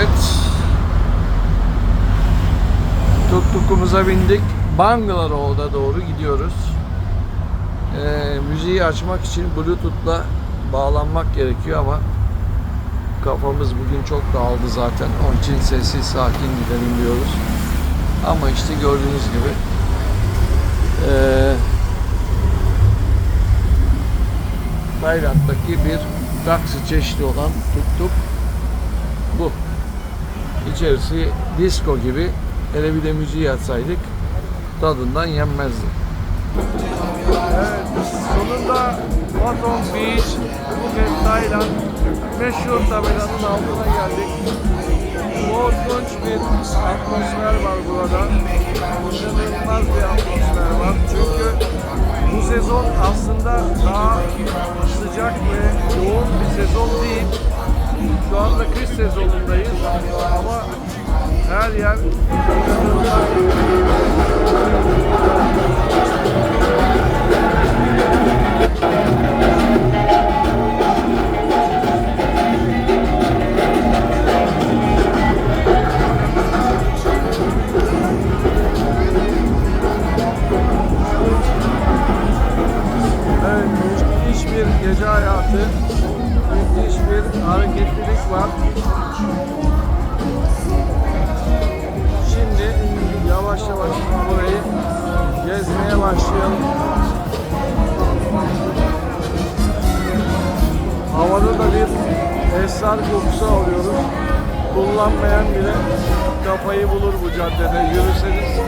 Evet. Tuk-tukumuza bindik. Bangalore'a doğru gidiyoruz. Ee, müziği açmak için Bluetooth'la bağlanmak gerekiyor ama kafamız bugün çok dağıldı zaten. Onun için sessiz sakin gidelim diyoruz. Ama işte gördüğünüz gibi ee, Tayland'daki bir taksi çeşidi olan tuk tuk bu. İçerisi disco gibi. Hele bir de müziği açsaydık tadından yenmezdi. Evet, sonunda Baton Beach, Phuket, Tayland meşhur tabelanın altına geldik. Korkunç bir atmosfer var burada. İnanılmaz bir atmosfer var. Çünkü bu sezon aslında daha sıcak ve yoğun bir sezon değil. Şu anda kış sezonundayız ama her yer müthiş bir gece hayatı, müthiş bir hareketlilik var. Yavaş burayı gezmeye başlayalım. Havada da bir esrar kokusu alıyoruz. Kullanmayan bile kafayı bulur bu caddede. Yürüseniz